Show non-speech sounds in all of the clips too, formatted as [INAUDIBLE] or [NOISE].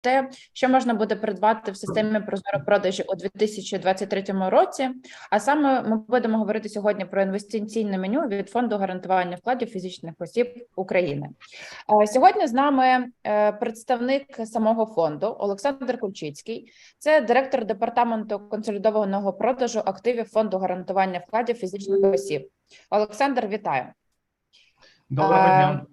те, що можна буде придбати в системі Прозоро продажі у 2023 році. А саме ми будемо говорити сьогодні про інвестиційне меню від фонду гарантування вкладів фізичних осіб України. Е, Сьогодні з нами е, представник самого фонду Олександр Кульчицький, це директор департаменту консолідованого продажу активів фонду гарантування вкладів фізичних осіб. Олександр, вітаю. Доброго дня.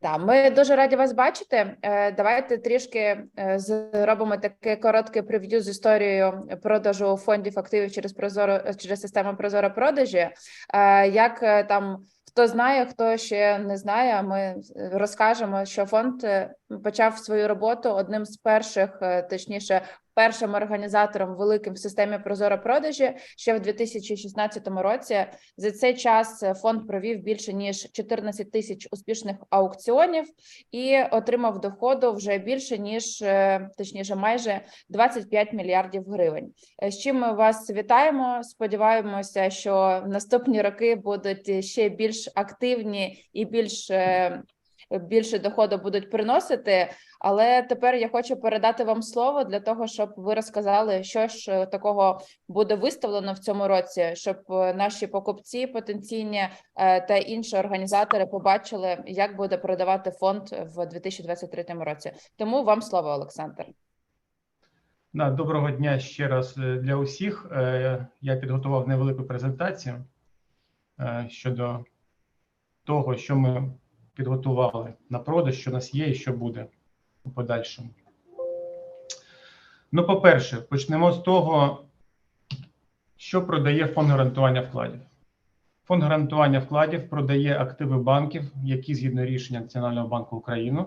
Так, ми дуже раді вас бачити. Е, Давайте трішки е, зробимо таке коротке прев'ю з історією продажу фондів активів через Прозоро через систему Прозоро продажі. Е, Як там хто знає, хто ще не знає, ми розкажемо, що фонд почав свою роботу одним з перших, точніше, першим організатором великим в системі Прозоро продажі ще в 2016 році. За цей час фонд провів більше ніж 14 тисяч успішних аукціонів і отримав доходу вже більше ніж е, точніше, майже 25 мільярдів гривень. Е, З чим ми вас вітаємо. Сподіваємося, що наступні роки будуть ще більш активні і більш е, більше доходу будуть приносити. Але тепер я хочу передати вам слово для того, щоб ви розказали, що ж е, такого буде виставлено в цьому році, щоб е, наші покупці потенційні е, та інші організатори побачили, як буде продавати фонд в 2023 році. Тому вам слово, Олександр. Да, доброго дня ще раз для усіх. Я підготував невелику презентацію щодо того, що ми підготували на продаж, що у нас є і що буде у подальшому. Ну, по-перше, почнемо з того, що продає фонд гарантування вкладів. Фонд гарантування вкладів продає активи банків, які згідно рішення Національного банку України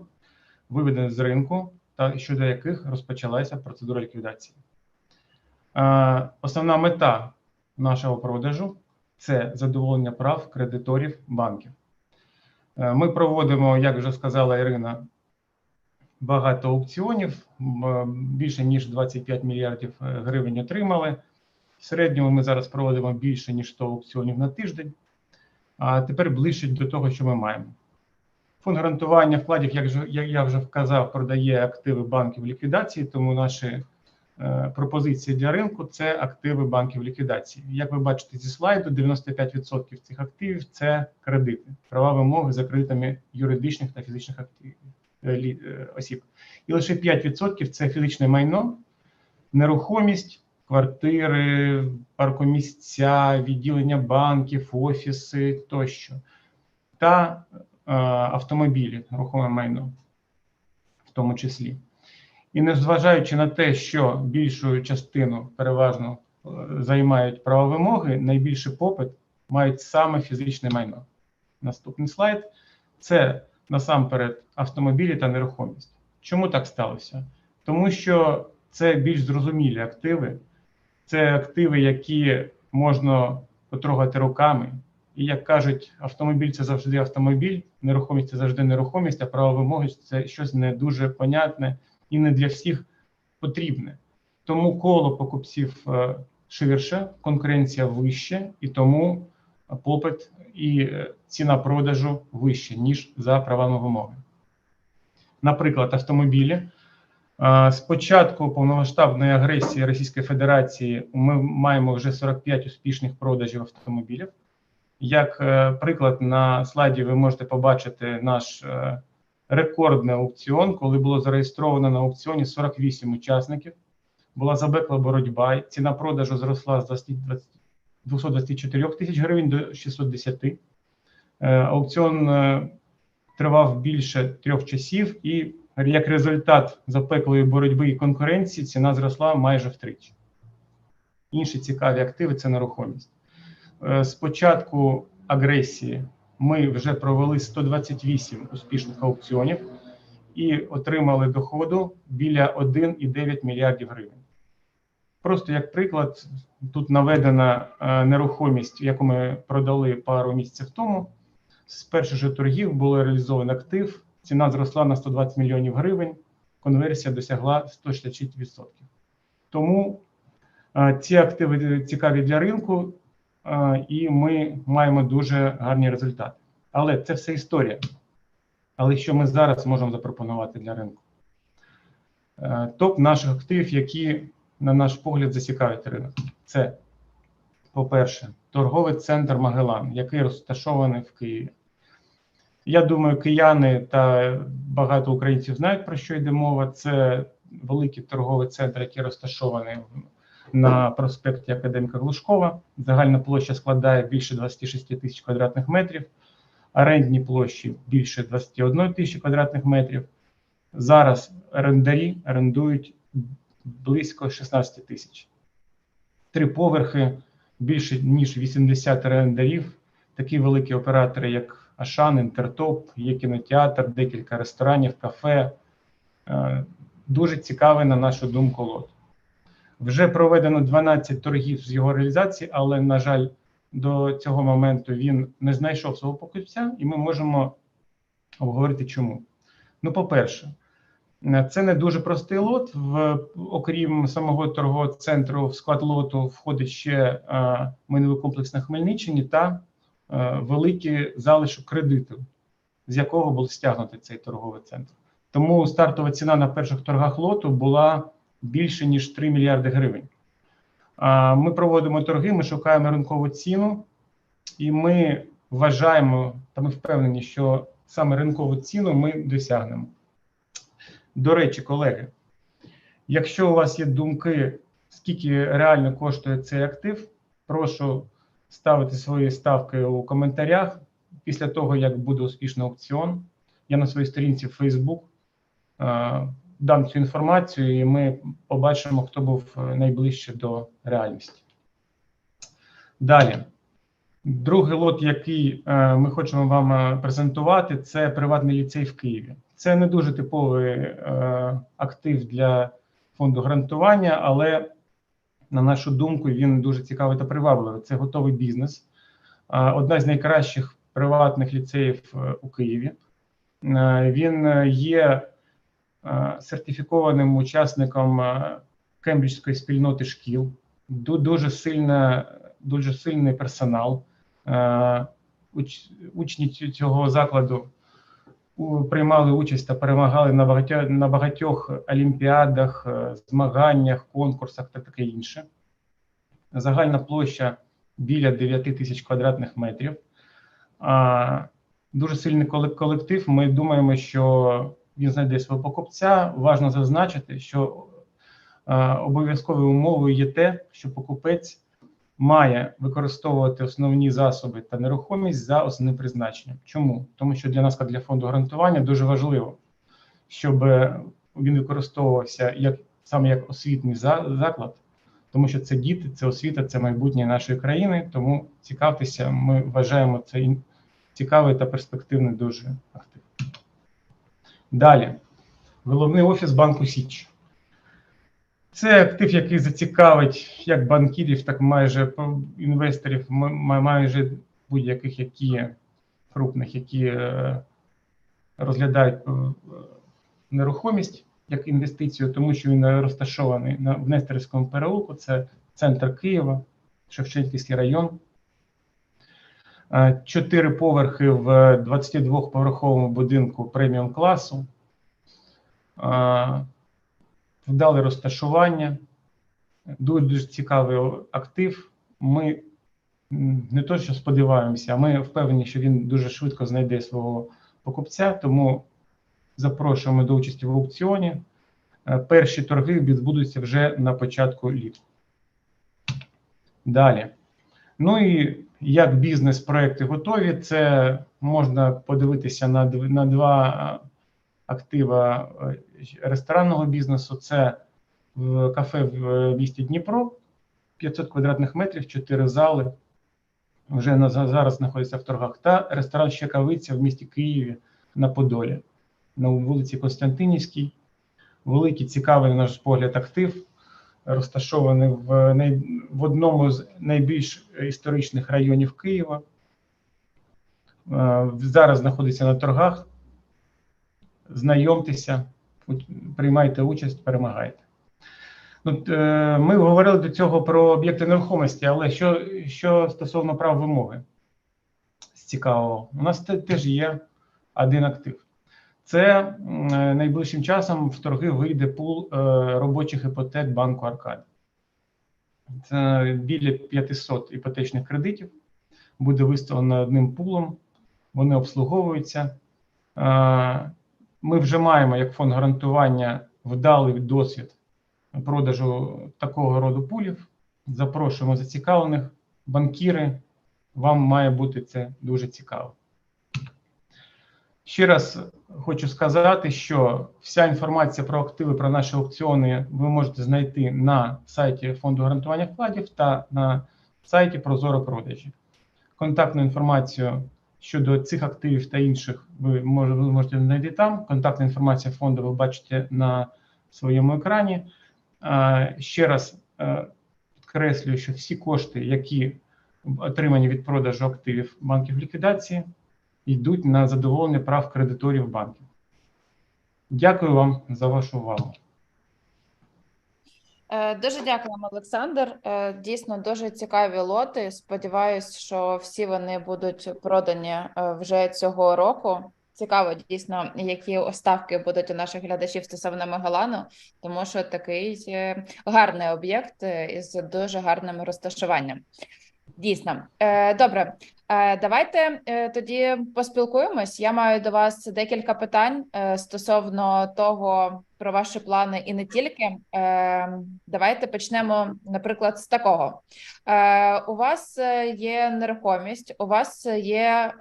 виведені з ринку та щодо яких розпочалася процедура ліквідації. Е, Основна мета нашого продажу це задоволення прав кредиторів банків. Е, Ми проводимо, як вже сказала Ірина, багато аукціонів, більше ніж 25 мільярдів е, гривень отримали. В середньому ми зараз проводимо більше ніж 100 аукціонів на тиждень. А тепер ближче до того, що ми маємо. Фонд гарантування вкладів, як я вже вказав, продає активи банків ліквідації, тому наші е, пропозиції для ринку це активи банків ліквідації. Як ви бачите зі слайду, 95% цих активів це кредити, права вимоги за кредитами юридичних та фізичних активів е, е, осіб. І лише 5% це фізичне майно, нерухомість, квартири, паркомісця, відділення банків, офіси тощо. Та е, автомобілі, рухоме майно, в тому числі. І незважаючи на те, що більшу частину переважно е, займають правовимоги, найбільший попит мають саме фізичне майно. Наступний слайд це насамперед автомобілі та нерухомість. Чому так сталося? Тому що це більш зрозумілі активи, це активи, які можна потрогати руками. І як кажуть, автомобіль це завжди автомобіль, нерухомість це завжди нерухомість, а право вимоги це щось не дуже понятне і не для всіх потрібне. Тому коло покупців е, ширше, конкуренція вища, і тому попит і е, ціна продажу вища, ніж за правами вимоги. Наприклад, автомобілі. Е, З початку повномасштабної агресії Російської Федерації ми маємо вже 45 успішних продажів автомобілів. Як е, приклад на слайді ви можете побачити наш е, рекордний аукціон, коли було зареєстровано на аукціоні 48 учасників. Була забекла боротьба. Ціна продажу зросла з 20 20 224 тисяч гривень до 610. Е, Аукціон е, тривав більше трьох часів, і як результат запеклої боротьби і конкуренції ціна зросла майже втричі. Інші цікаві активи це нерухомість. Е, З початку агресії ми вже провели 128 успішних аукціонів і отримали доходу біля 1,9 мільярдів гривень. Просто як приклад, тут наведена е, нерухомість, яку ми продали пару місяців тому. З перших же торгів було реалізовано актив, ціна зросла на 120 мільйонів гривень, конверсія досягла 166%. Тому е, ці активи цікаві для ринку, і ми маємо дуже гарні результати. Але це все історія. Але що ми зараз можемо запропонувати для ринку? Е, Топ наших активів, які, на наш погляд, засікають ринок. Це, по-перше, торговий центр Магелан, який розташований в Києві. Я думаю, кияни та багато українців знають, про що йде мова. Це великий торговий центр, який розташований на проспекті Академіка Глушкова. Загальна площа складає більше 26 тисяч квадратних метрів, орендні площі більше 21 тисячі квадратних метрів. Зараз орендарі орендують близько 16 тисяч. Три поверхи, більше ніж 80 орендарів. Такі великі оператори, як Ашан, Інтертоп, є кінотеатр, декілька ресторанів, кафе. Е, Дуже цікавий, на нашу думку, лот. Вже проведено 12 торгів з його реалізації, але, на жаль, до цього моменту він не знайшов свого покупця, і ми можемо обговорити чому. Ну, по-перше, це не дуже простий лот. В, окрім самого торгового центру, в склад лоту входить ще е, майновий комплекс на Хмельниччині та е, великий залишок кредиту, з якого був стягнутий цей торговий центр. Тому стартова ціна на перших торгах лоту була більше ніж 3 мільярди гривень. Ми проводимо торги, ми шукаємо ринкову ціну, і ми вважаємо та ми впевнені, що саме ринкову ціну ми досягнемо. До речі, колеги, якщо у вас є думки, скільки реально коштує цей актив, прошу ставити свої ставки у коментарях. Після того, як буде успішний аукціон, я на своїй сторінці в Facebook дам цю інформацію, і ми побачимо, хто був е, найближче до реальності. Далі. Другий лот, який е, ми хочемо вам е, презентувати, це приватний ліцей в Києві. Це не дуже типовий актив для фонду гарантування, але, на нашу думку, він дуже цікавий та привабливий. Це готовий бізнес. Одна з найкращих приватних ліцеїв у Києві. Він є сертифікованим учасником е, Кембриджської спільноти шкіл. Дуже сильна, дуже сильний персонал. Е, Учні цього закладу приймали участь та перемагали на багатьох, на багатьох олімпіадах, е, змаганнях, конкурсах та таке інше. Загальна площа біля 9 тисяч квадратних метрів. Дуже сильний колектив. Ми думаємо, що він знайде свого покупця. Важно зазначити, що е, обов'язковою умовою є те, що покупець має використовувати основні засоби та нерухомість за основним призначенням. Чому? Тому що для нас, як для фонду гарантування, дуже важливо, щоб він використовувався як саме як освітній за- заклад, тому що це діти, це освіта, це майбутнє нашої країни. Тому цікавтеся, ми вважаємо це цікавий та перспективний дуже актив. Далі, головний офіс банку Січ. Це актив, який зацікавить як банкірів, так майже інвесторів, майже будь-яких, які крупних, які е, розглядають е, нерухомість як інвестицію, тому що він розташований на в Нестерівському переулку. Це центр Києва, Шевченківський район. Е, Чотири поверхи в 22-поверховому будинку преміум класу. Е, Вдале розташування, дуже, дуже цікавий актив. Ми не то, що сподіваємося, а ми впевнені, що він дуже швидко знайде свого покупця, тому запрошуємо до участі в аукціоні. Е, Перші торги відбудуться вже на початку літа. Далі. Ну і як бізнес-проекти готові, це можна подивитися на, на два актива е, ресторанного бізнесу. Це в кафе в е, місті Дніпро, 500 квадратних метрів, 4 зали. Вже на, зараз знаходиться в торгах. Та ресторан Щекавиця в місті Києві на Подолі, на вулиці Константинівській. Великий, цікавий, на наш погляд, актив, розташований в, най, в одному з найбільш історичних районів Києва. Е, Зараз знаходиться на торгах. Знайомтеся, приймайте участь, перемагайте. Ну, е, ми говорили до цього про об'єкти нерухомості, але що, що стосовно прав вимоги з цікавого, у нас теж є один актив. Це е, найближчим часом в торги вийде пул е, робочих іпотек банку Аркадія. Це біля 500 іпотечних кредитів. Буде виставлено одним пулом. Вони обслуговуються. Е, Ми вже маємо як фонд гарантування вдалий досвід продажу такого роду пулів. Запрошуємо зацікавлених банкіри. Вам має бути це дуже цікаво. Ще раз хочу сказати, що вся інформація про активи, про наші аукціони ви можете знайти на сайті фонду гарантування вкладів та на сайті Прозоро продажі. Контактну інформацію щодо цих активів та інших ви можете знайти там. Контактна інформація фонду ви бачите на своєму екрані. Ще раз е, підкреслюю, що всі кошти, які отримані від продажу активів банків ліквідації, йдуть на задоволення прав кредиторів банків. Дякую вам за вашу увагу. Е, Дуже дякуємо, Олександр. Е, Дійсно, дуже цікаві лоти. Сподіваюсь, що всі вони будуть продані е, вже цього року. Цікаво, дійсно, які оставки будуть у наших глядачів стосовно Мегалану, тому що такий гарний об'єкт із дуже гарним розташуванням. Дійсно, Е, добре. Е, Давайте е, тоді поспілкуємось. Я маю до вас декілька питань стосовно того про ваші плани і не тільки. Давайте почнемо, наприклад, з такого. У вас є нерухомість, у вас є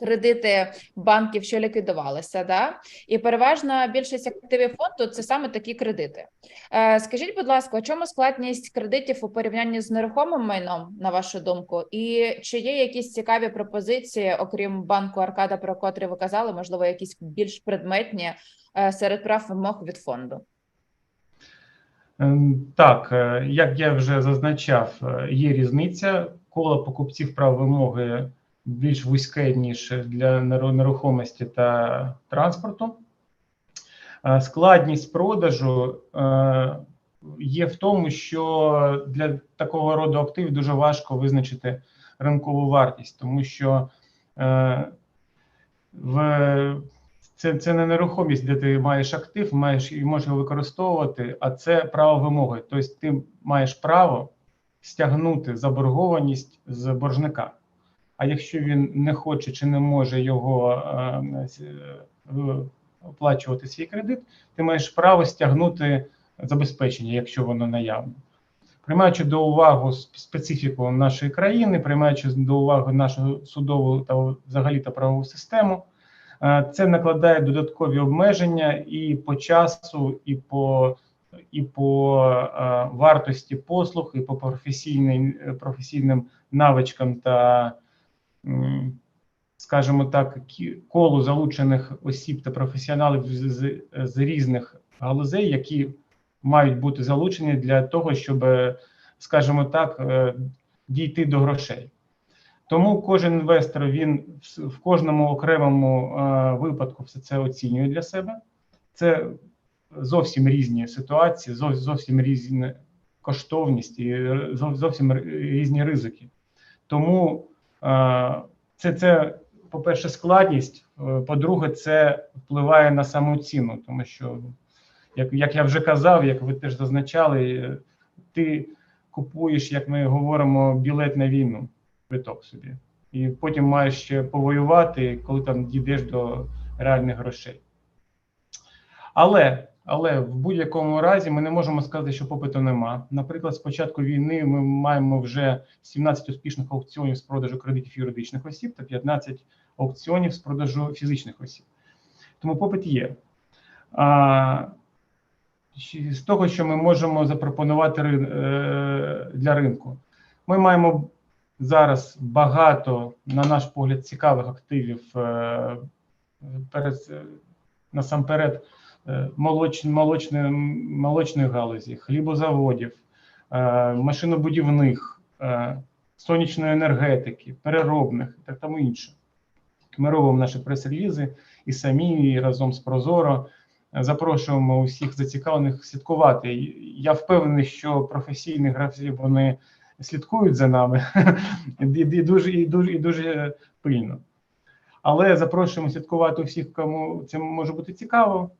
кредити банків, що ліквідувалися, да? і переважна більшість активів фонду це саме такі кредити. Е, Скажіть, будь ласка, у чому складність кредитів у порівнянні з нерухомим майном, на вашу думку? І чи є якісь цікаві пропозиції, окрім банку Аркада, про котрі ви казали, можливо, якісь більш предметні е, серед прав вимог від фонду? Ем, Так, е, як я вже зазначав, е, є різниця. Коло покупців прав вимоги більш вузьке, ніж для неру- нерухомості та транспорту. Е, Складність продажу е, є в тому, що для такого роду активів дуже важко визначити ринкову вартість, тому що е, в це, це не нерухомість, де ти маєш актив, маєш і можеш його використовувати, а це право вимоги. Тобто ти маєш право стягнути заборгованість з боржника. А якщо він не хоче чи не може його е, с- е, оплачувати свій кредит, ти маєш право стягнути забезпечення, якщо воно наявне. Приймаючи до уваги специфіку нашої країни, приймаючи до уваги нашу судову та взагалі та правову систему, Е, Це накладає додаткові обмеження і по часу, і по, і по е, вартості послуг, і по професійним, професійним навичкам та, скажімо так, колу залучених осіб та професіоналів з, з, різних галузей, які мають бути залучені для того, щоб, е, скажімо так, е, дійти до грошей. Тому кожен інвестор він в- кожному окремому е, випадку все це оцінює для себе. Це зовсім різні ситуації, зовсім різна коштовність і зовсім різні ризики. Тому це, це по-перше, складність. е, По-друге, це впливає на саму ціну, тому що, як, як я вже казав, як ви теж зазначали, е, ти купуєш, як ми говоримо, білет на війну квиток собі. І потім маєш ще повоювати, коли там дійдеш до реальних грошей. Але, але в будь-якому разі ми не можемо сказати, що попиту нема. Наприклад, з початку війни ми маємо вже 17 успішних аукціонів з продажу кредитів юридичних осіб та 15 аукціонів з продажу фізичних осіб. Тому попит є. А, з того, що ми можемо запропонувати е, для ринку, ми маємо зараз багато, на наш погляд, цікавих активів е, е, насамперед молоч, молочної, молочної галузі, хлібозаводів, е, машинобудівних, е, сонячної енергетики, переробних і тому інше. Ми робимо наші прес-релізи і самі, і разом з Прозоро. Запрошуємо усіх зацікавлених слідкувати. Я впевнений, що професійні гравці вони слідкують за нами [LAUGHS] і, і дуже, і дуже, і дуже пильно. Але запрошуємо слідкувати усіх, кому це може бути цікаво.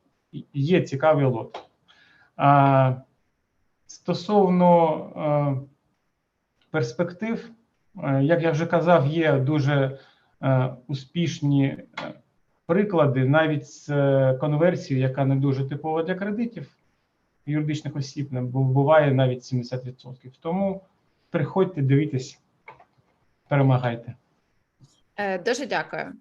Є цікавий лот. А, стосовно е, перспектив, як я вже казав, є дуже е, успішні е, приклади навіть з е, конверсією, яка не дуже типова для кредитів юридичних осіб, бу- буває навіть 70%. Тому приходьте, дивіться, перемагайте. Е, Дуже дякую.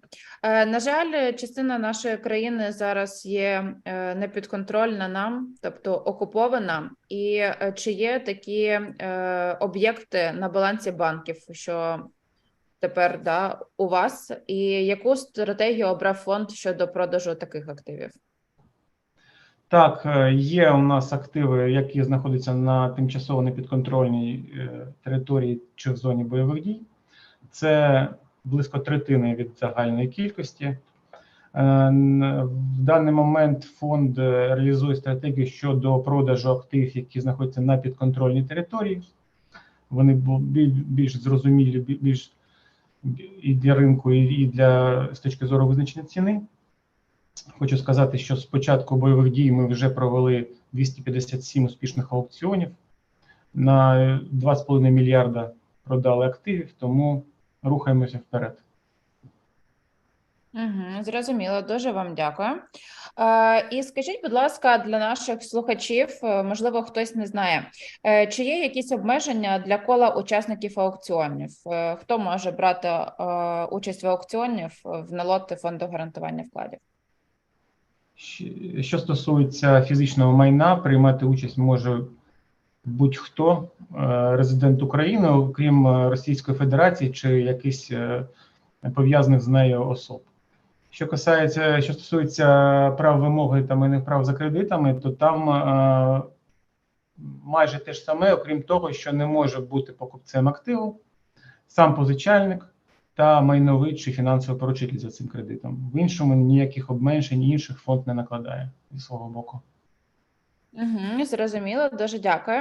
Е, На жаль, частина нашої країни зараз є е, непідконтрольна нам, тобто окупована. І чи є такі об'єкти на балансі банків, що тепер да, у вас, і яку стратегію обрав фонд щодо продажу таких активів? Так, є у нас активи, які знаходяться на тимчасово непідконтрольній території чи в зоні бойових дій. Це близько третини від загальної кількості. Е, В даний момент фонд е, реалізує стратегію щодо продажу активів, які знаходяться на підконтрольній території. Вони більш зрозумілі, більш і для ринку, і для з точки зору визначення ціни. Хочу сказати, що з початку бойових дій ми вже провели 257 успішних аукціонів. На 2,5 мільярда продали активів, тому рухаємося вперед. Угу, зрозуміло, дуже вам дякую. Е, і скажіть, будь ласка, для наших слухачів, е, можливо, хтось не знає, е, чи є якісь обмеження для кола учасників аукціонів? Е, хто може брати е, участь в аукціонів в налоти фонду гарантування вкладів? Що стосується фізичного майна, приймати участь може будь-хто е, резидент України, окрім е, Російської Федерації чи якийсь е, пов'язаних з нею особ. Що касається, що стосується прав вимоги та майних прав за кредитами, то там е, майже те ж саме, окрім того, що не може бути покупцем активу, сам позичальник та майновий чи фінансовий поручитель за цим кредитом. В іншому ніяких обмежень інших фонд не накладає зі свого боку. Угу, зрозуміло, дуже дякую.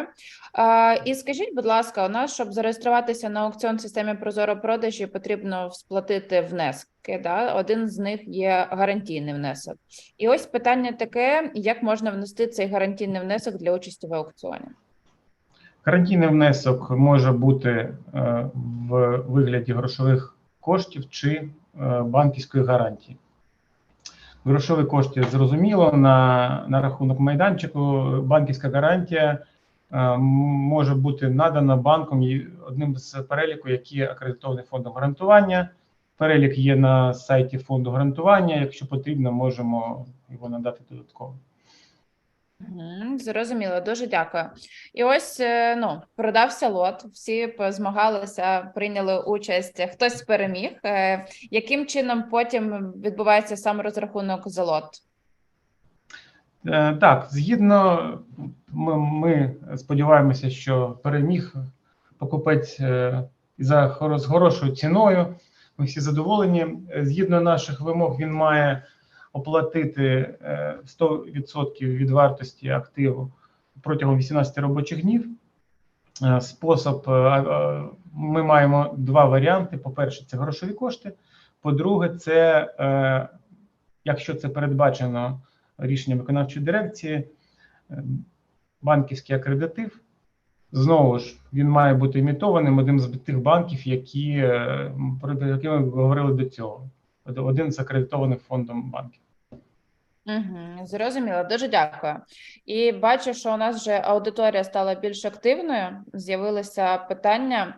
Е, і скажіть, будь ласка, у нас, щоб зареєструватися на аукціон в системі Прозоро продажі, потрібно сплатити внески. Да? Один з них є гарантійний внесок. І ось питання таке: як можна внести цей гарантійний внесок для участі в аукціоні? Гарантійний внесок може бути е, в вигляді грошових коштів чи е, банківської гарантії. Грошові кошти зрозуміло на, на рахунок майданчику. Банківська гарантія е, може бути надана банком одним з переліку, які акредитований фондом гарантування. Перелік є на сайті фонду гарантування. Якщо потрібно, можемо його надати додатково. Зрозуміло, дуже дякую. І ось е, ну продався лот, всі змагалися, прийняли участь. Хтось переміг. Е, Яким чином потім відбувається сам розрахунок за лот? Е, Так, згідно, ми, ми сподіваємося, що переміг покупець за хорошою ціною. Ми всі задоволені. Згідно наших вимог, він має оплатити е, 100% від вартості активу протягом 18 робочих днів. Е, Спосіб е, е, ми маємо два варіанти: по-перше, це грошові кошти. По-друге, це е, якщо це передбачено рішенням виконавчої дирекції, е, банківський акредитив. Знову ж він має бути імітованим одним з тих банків, які е, про які ми говорили до цього. Один з акредитованих фондом банків. Угу, зрозуміло, дуже дякую. І бачу, що у нас вже аудиторія стала більш активною. З'явилися питання.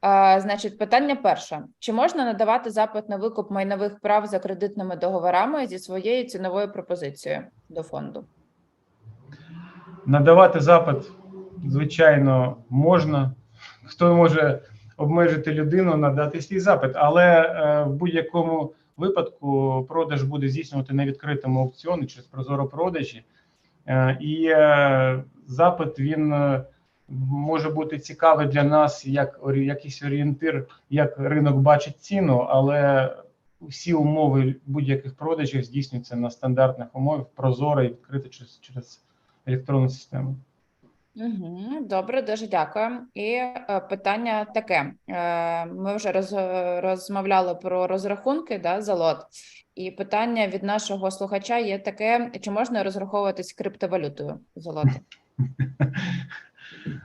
А, значить, питання перше: чи можна надавати запит на викуп майнових прав за кредитними договорами зі своєю ціновою пропозицією до фонду? Надавати запит, звичайно, можна. Хто може обмежити людину, надати свій запит, але е, в будь-якому випадку продаж буде здійснювати на відкритому аукціоні через прозоро продажі. Е, і е, запит він е, може бути цікавий для нас як якийсь орієнтир, як ринок бачить ціну, але всі умови будь-яких продажів здійснюються на стандартних умовах, прозоро і відкрито через, через електронну систему. Угу, добре, дуже дякую. І е, питання таке: е, ми вже роз, розмовляли про розрахунки да, за лот, і питання від нашого слухача є таке: чи можна розраховуватись криптовалютою за лот? [LAUGHS]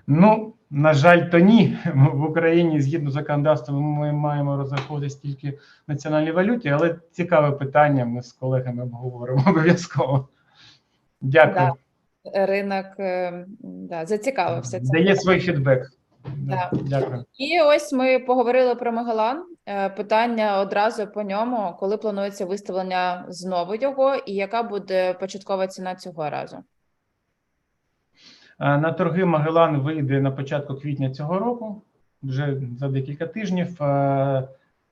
Ну, на жаль, то ні. В Україні згідно законодавством ми маємо розраховуватись тільки в національній валюті, але цікаве питання. Ми з колегами обговоримо [LAUGHS] обов'язково. Дякую. Да. Ринок е, да, зацікавився цим. Дає свій фідбек. Да. Дякую. І ось ми поговорили про Магелан. Е, Питання одразу по ньому, коли планується виставлення знову його, і яка буде початкова ціна цього разу? На торги Магелан вийде на початку квітня цього року, вже за декілька тижнів.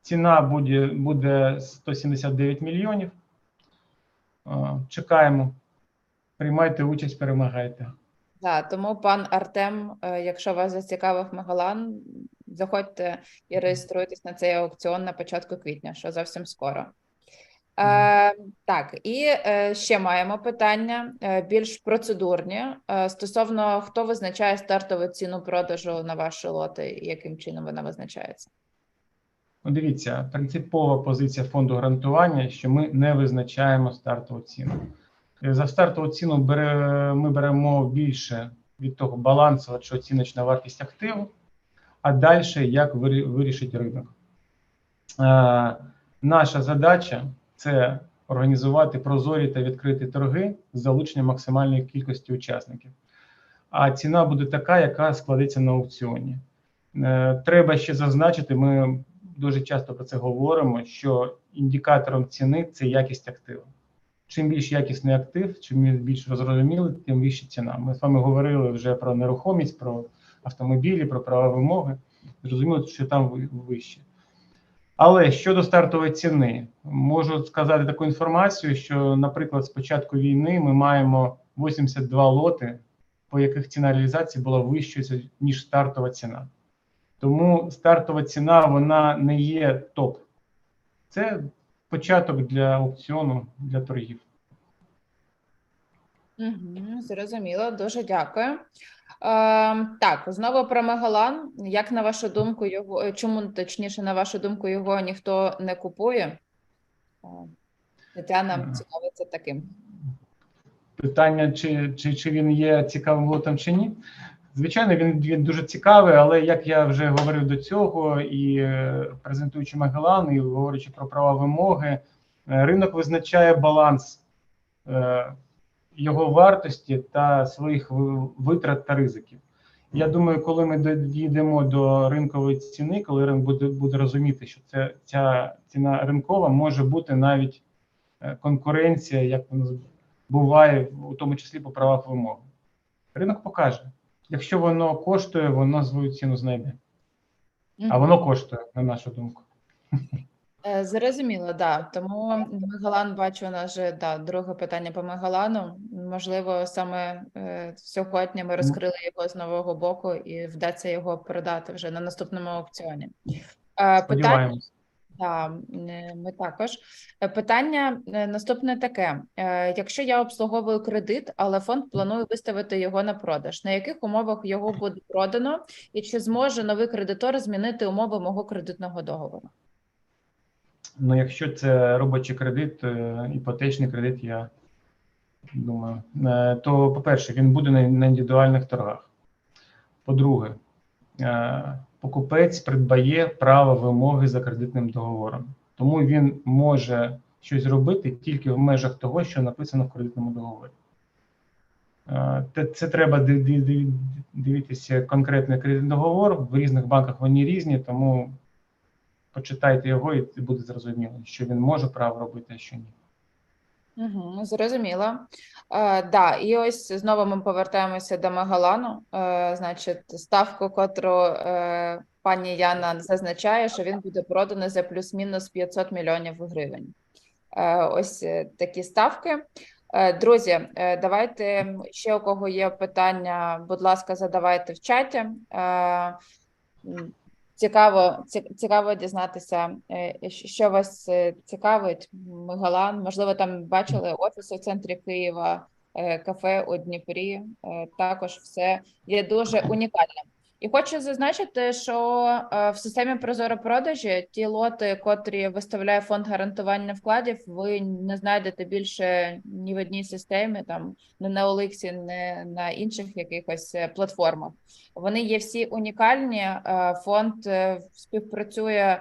Ціна буде, буде 179 мільйонів. Чекаємо. Приймайте участь, перемагайте. Да, тому пан Артем, е, якщо вас зацікавив Магалан, заходьте і реєструйтесь на цей аукціон на початку квітня, що зовсім скоро. Е, так, і е, ще маємо питання е, більш процедурні е, стосовно хто визначає стартову ціну продажу на ваші лоти і яким чином вона визначається. Ну, дивіться, принципова позиція фонду гарантування, що ми не визначаємо стартову ціну. Е, За стартову ціну бере, ми беремо більше від того балансу, що оціночна вартість активу, а далі як вирішить ринок. Е, наша задача це організувати прозорі та відкриті торги з залученням максимальної кількості учасників. А ціна буде така, яка складеться на аукціоні. Е, Треба ще зазначити, ми дуже часто про це говоримо, що індикатором ціни це якість активу. Чим більш якісний актив, чим більш розрозумілий, тим вища ціна. Ми з вами говорили вже про нерухомість, про автомобілі, про права вимоги. Зрозуміло, що там ви- вище. Але щодо стартової ціни, можу сказати таку інформацію, що, наприклад, з початку війни ми маємо 82 лоти, по яких ціна реалізації була вищою, ніж стартова ціна. Тому стартова ціна вона не є топ. Це початок для аукціону для торгів. Угу, зрозуміло, дуже дякую. Е, так, знову про Мегалан. Як на вашу думку, його е, чому точніше, на вашу думку, його ніхто не купує? Е, Тетяна цікавиться таким. Питання, чи, чи, чи він є цікавим лотом чи ні. Звичайно, він, він дуже цікавий, але як я вже говорив до цього, і е, презентуючи Магелан, і говорячи про права вимоги, е, ринок визначає баланс е, його вартості та своїх витрат та ризиків. Я думаю, коли ми дійдемо до ринкової ціни, коли ринок буде, буде розуміти, що це ця ціна ринкова може бути навіть конкуренція, як буває, у тому числі по правах вимоги. Ринок покаже. Якщо воно коштує, воно свою ціну знайде. А воно коштує, на нашу думку. Е, Зрозуміло, да. Тому Мегалан бачу, у нас вже да, друге питання по Мегалану. Можливо, саме е, сьогодні ми розкрили його з нового боку і вдасться його продати вже на наступному аукціоні. Е, Питання Да, е, ми також. Е, Питання е, наступне таке: якщо я обслуговую кредит, але фонд планує виставити його на продаж, на яких умовах його буде продано, і чи зможе новий кредитор змінити умови мого кредитного договору? Ну, якщо це робочий кредит, іпотечний кредит, я думаю, то, по-перше, він буде на, індивідуальних торгах. По-друге, покупець придбає право вимоги за кредитним договором. Тому він може щось робити тільки в межах того, що написано в кредитному договорі. Е, Це треба ди- ди- ди- дивитися конкретний кредитний договор. В різних банках вони різні, тому почитайте його, і буде зрозуміло, що він може право робити, а що ні. Угу, зрозуміло. Е, да, і ось знову ми повертаємося до Магалану. Е, значить, ставку, котру е, пані Яна зазначає, що він буде проданий за плюс-мінус 500 мільйонів гривень. Е, ось е, такі ставки. Е, Друзі, е, давайте ще у кого є питання, будь ласка, задавайте в чаті. Е, Цікаво, ці- цікаво дізнатися, е, що вас е, цікавить, Мегалан. Можливо, там бачили офіс у центрі Києва. е, кафе у Дніпрі. Також все є дуже унікальним. І хочу зазначити, що е, в системі Прозоро продажі ті лоти, котрі виставляє фонд гарантування вкладів, ви не знайдете більше ні в одній системі, там не на Оликсі, не на інших якихось е, платформах. Вони є всі унікальні. е, Фонд співпрацює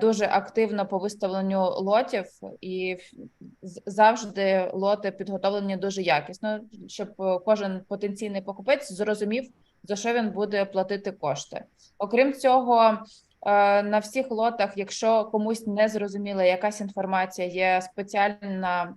дуже активно по виставленню лотів, і завжди лоти підготовлені дуже якісно, щоб кожен потенційний покупець зрозумів, за що він буде платити кошти. Окрім цього, е, на всіх лотах, якщо комусь не зрозуміла якась інформація, є спеціальна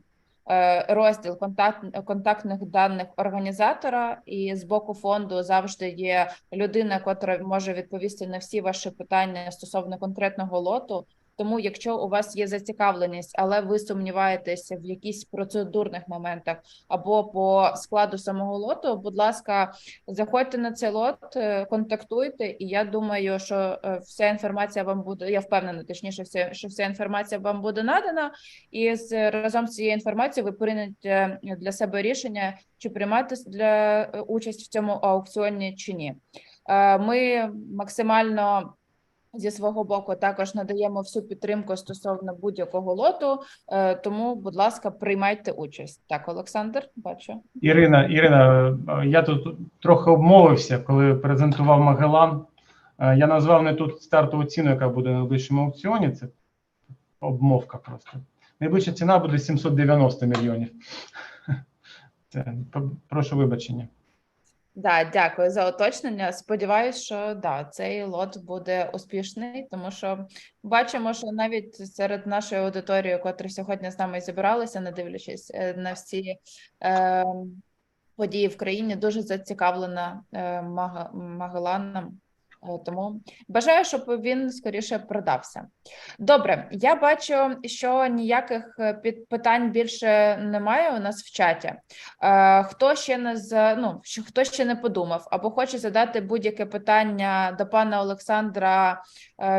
е, розділ контакт, контактних даних організатора, і з боку фонду завжди є людина, котра може відповісти на всі ваші питання стосовно конкретного лоту. Тому, якщо у вас є зацікавленість, але ви сумніваєтеся в якісь процедурних моментах або по складу самого лоту, будь ласка, заходьте на цей лот, е, контактуйте, і я думаю, що е, вся інформація вам буде. Я впевнена, точніше, що вся інформація вам буде надана, і з разом з цією інформацією ви приймете для себе рішення, чи приймати для е, участь в цьому аукціоні чи ні. Ми максимально зі свого боку також надаємо всю підтримку стосовно будь-якого лоту. е, Тому, будь ласка, приймайте участь. Так, Олександр, бачу. Ірина, Ірина, е, я тут трохи обмовився, коли презентував Магелан. Е, Я назвав не тут стартову ціну, яка буде на найближчому аукціоні. Це обмовка просто. Найближча ціна буде 790 мільйонів. [LAUGHS] Це, прошу вибачення. Да, дякую за уточнення. Сподіваюсь, що да, цей лот буде успішний, тому що бачимо, що навіть серед нашої аудиторії, котра сьогодні з нами зібралися, не дивлячись е, на всі е, події в країні, дуже зацікавлена е, Магеланом. Е, Тому бажаю, щоб він скоріше продався. Добре, я бачу, що ніяких е, питань більше немає у нас в чаті. Е, Хто ще не з ну хто ще не подумав або хоче задати будь-яке питання до пана Олександра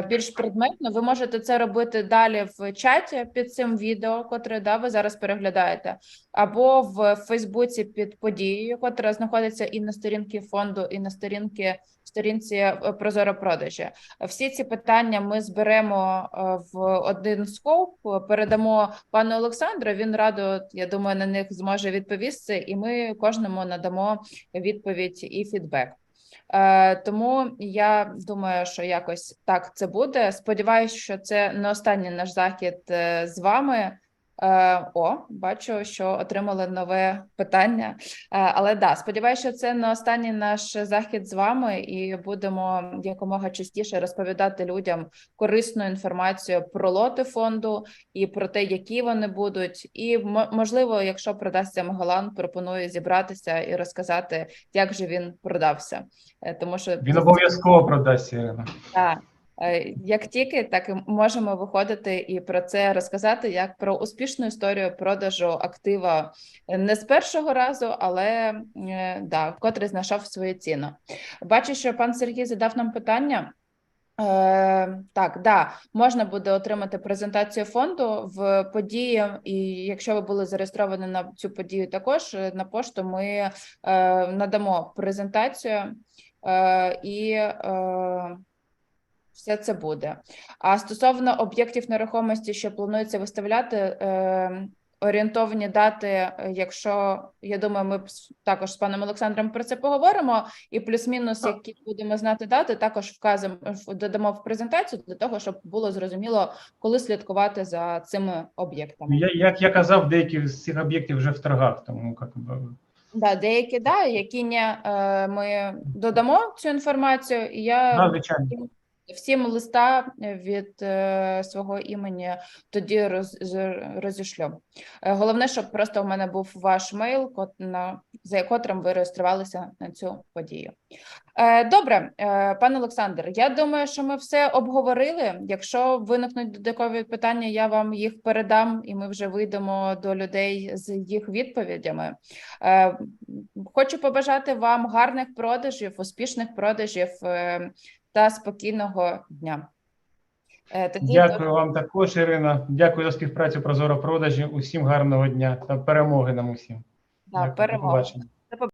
більш предметно, ви можете це робити далі в чаті під цим відео, котре да, ви зараз переглядаєте, або в Фейсбуці під подією, котра знаходиться і на сторінці фонду, і на сторінці сторінці е, Прозоро продажі. Всі ці питання ми зберемо е, в один скоп, передамо пану Олександру. Він радо, я думаю, на них зможе відповісти, і ми кожному надамо відповідь і фідбек. Е, Тому я думаю, що якось так це буде. Сподіваюсь, що це не останній наш захід е, з вами. Е, О, бачу, що отримали нове питання. Е, Але да, сподіваюся, що це не останній наш захід з вами, і будемо якомога частіше розповідати людям корисну інформацію про лоти фонду і про те, які вони будуть. І мо- можливо, якщо продасться Магалан, пропоную зібратися і розказати, як же він продався. Е, Тому що Він обов'язково продасть Ірина. так. Е, Як тільки, так і можемо виходити і про це розказати як про успішну історію продажу актива е, не з першого разу, але е, да, котрий знайшов свою ціну. Бачу, що пан Сергій задав нам питання. Е, так, да, можна буде отримати презентацію фонду в події, і якщо ви були зареєстровані на цю подію, також на пошту ми е, надамо презентацію е, і е, все це буде. А стосовно об'єктів нерухомості, що планується виставляти, е, орієнтовані дати, якщо я думаю, ми також з паном Олександром про це поговоримо, і плюс-мінус, які будемо знати дати, також вказуємо в- додамо в презентацію для того, щоб було зрозуміло, коли слідкувати за цими об'єктами. Я, як я казав, деякі з цих об'єктів вже в торгах, тому як би, Да, деякі да, які не е, ми додамо цю інформацію, і я да, звичайно. Всім листа від е, свого імені тоді роз, розішлю. Е, головне, щоб просто в мене був ваш мейл, кот, на, за котрим ви реєструвалися на цю подію. Е, добре, е, пане Олександр, я думаю, що ми все обговорили. Якщо виникнуть додаткові питання, я вам їх передам, і ми вже вийдемо до людей з їх відповідями. Е, хочу побажати вам гарних продажів, успішних продажів. Та спокійного дня. Е, Тоді Дякую вам також, Ірина. Дякую за співпрацю Прозоро продажі. Усім гарного дня та перемоги нам усім. Да, Дякую, до побачення.